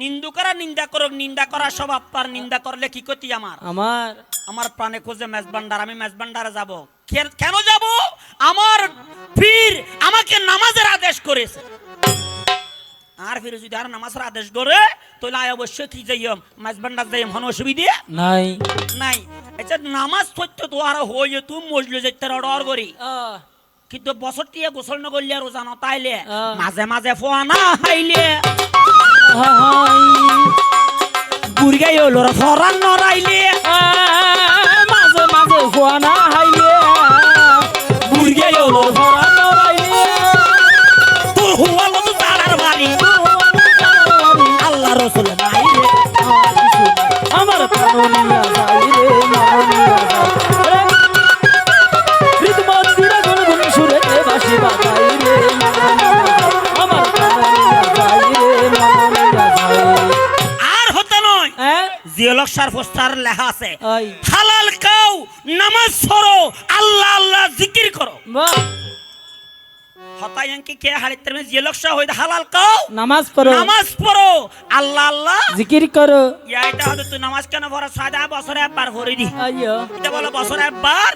নিন্দু করা নিন্দা করুক নিন্দা করা সব আপনার নিন্দা করলে কি ক্ষতি আমার? আমার। আমার প্রাণে খোঁজে মেজবান্ডার আমি মেজবান্ডারে যাব। কেন যাব? আমার পীর আমাকে নামাজের আদেশ করেছে। আর ফিরে যদি আর নামাজের আদেশ করে তাহলে আয় অবশ্যই কি যাইম? মেজবান্ডার যাইম? হন অসুবিধে? নাই। নাই। আচ্ছা নামাজ পড়তে তো আর হয়ে তুই মজলে যেতে অর্ডার করি। কিন্তু বছর টিয়ে গোসল নগরলে আর জানো তাইলে। মাঝে মাঝে ফোয়া না হাইলে। হাই। বুড়গাই হলো ফরান নরাইলে মাঝে মাঝে খোয়া না হাইলে বুড়গাই হলো ভরা নড়াইলে। তোর হুয়া মতো তারার বাড়ি আল্লাহ রসুল নাই আমার প্রাণনিয়া হ্যাঁ জিওলক্সার পোস্টার লেখা আছে হালাল খাও নামাজ পড়ো আল্লাহ আল্লাহ জিকির করো। হতাই আঙ্কি কে হারিতে মে জিওলক্সা হইতে হালাল খাও নামাজ পড়ো। নামাজ পড়ো আল্লাহ আল্লাহ জিকির করো। ইয়া এটা হতো তুই নামাজ কেন পড়ো সাদা বছরে একবার দি আইয়ো। এটা বলো বছরে একবার?